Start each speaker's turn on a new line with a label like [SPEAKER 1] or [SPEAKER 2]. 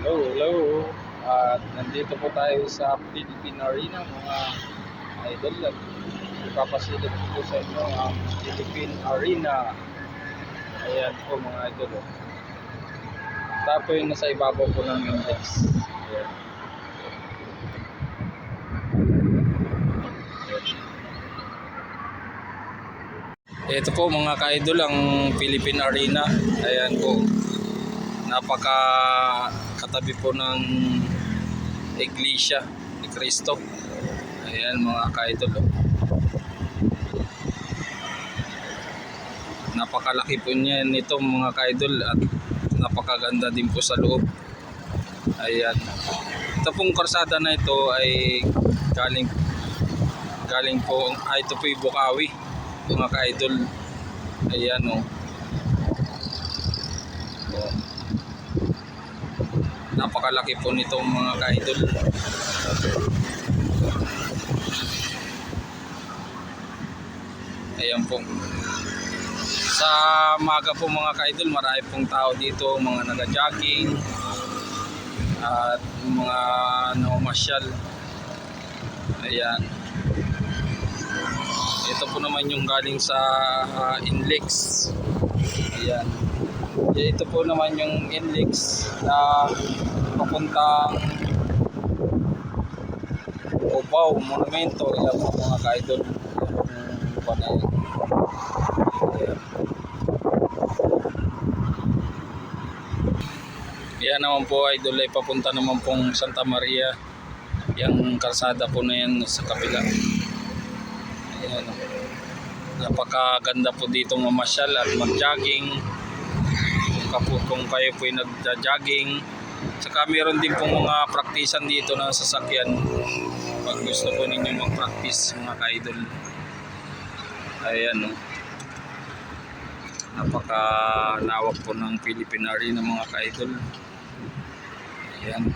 [SPEAKER 1] Hello, hello. At nandito po tayo sa Philippine Arena mga idol. At ipapasilip ko sa inyo ang Philippine Arena. Ayan po mga idol. Tapo yung nasa ibabaw po ng index. Ayan. Ito po mga ka-idol ang Philippine Arena. Ayan po. Napaka katabi po ng Iglesia ni Cristo. Ayan mga ka-idol. oh. Napakalaki po niya nito mga ka-idol at napakaganda din po sa loob. Ayan. Ito pong karsada na ito ay galing galing po ay ito po yung Bukawi mga ka-idol. Ayan oh. Oh. Napakalaki po nito mga ka-idol. Ayan po. Sa maga po mga ka-idol, marami pong tao dito, mga naga-jogging at mga namamasyal. Ayan. Ito po naman yung galing sa ah, Inlex. Ayan. Yeah, ito po naman yung Inlex na papuntang Cubao Monumento. Ayan po mga ka-idol. Yung panay. Ayan. Yan naman po idol ay papunta naman pong Santa Maria. Yung kalsada po na yan sa kabila. Ayan. Napakaganda po dito mamasyal at mag-jogging. Kapo, kung kayo po ay nag-jogging. Saka meron din pong mga praktisan dito na sasakyan. Pag gusto po ninyo mag-practice mga ka-idol. Ayan no. Napaka lawak po ng Philippine Arena mga ka-idol. Ayan.